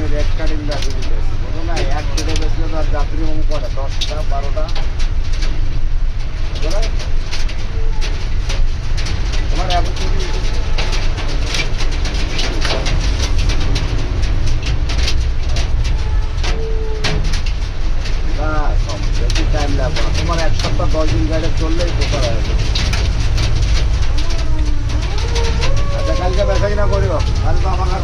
আমি red carding ব্যবসা দিতেছি না এক কেটে বেশি তার যাত্রী বাবু কটা দশটা, বারোটা। তোমার এখন বেশি টাইম লাগবে না। তোমার এক সপ্তাহ দশ দিন গাড়ি চললেই কোথাও হয়ে যাবে। আচ্ছা কালকে বেচা কিনা করিও কালকে আমার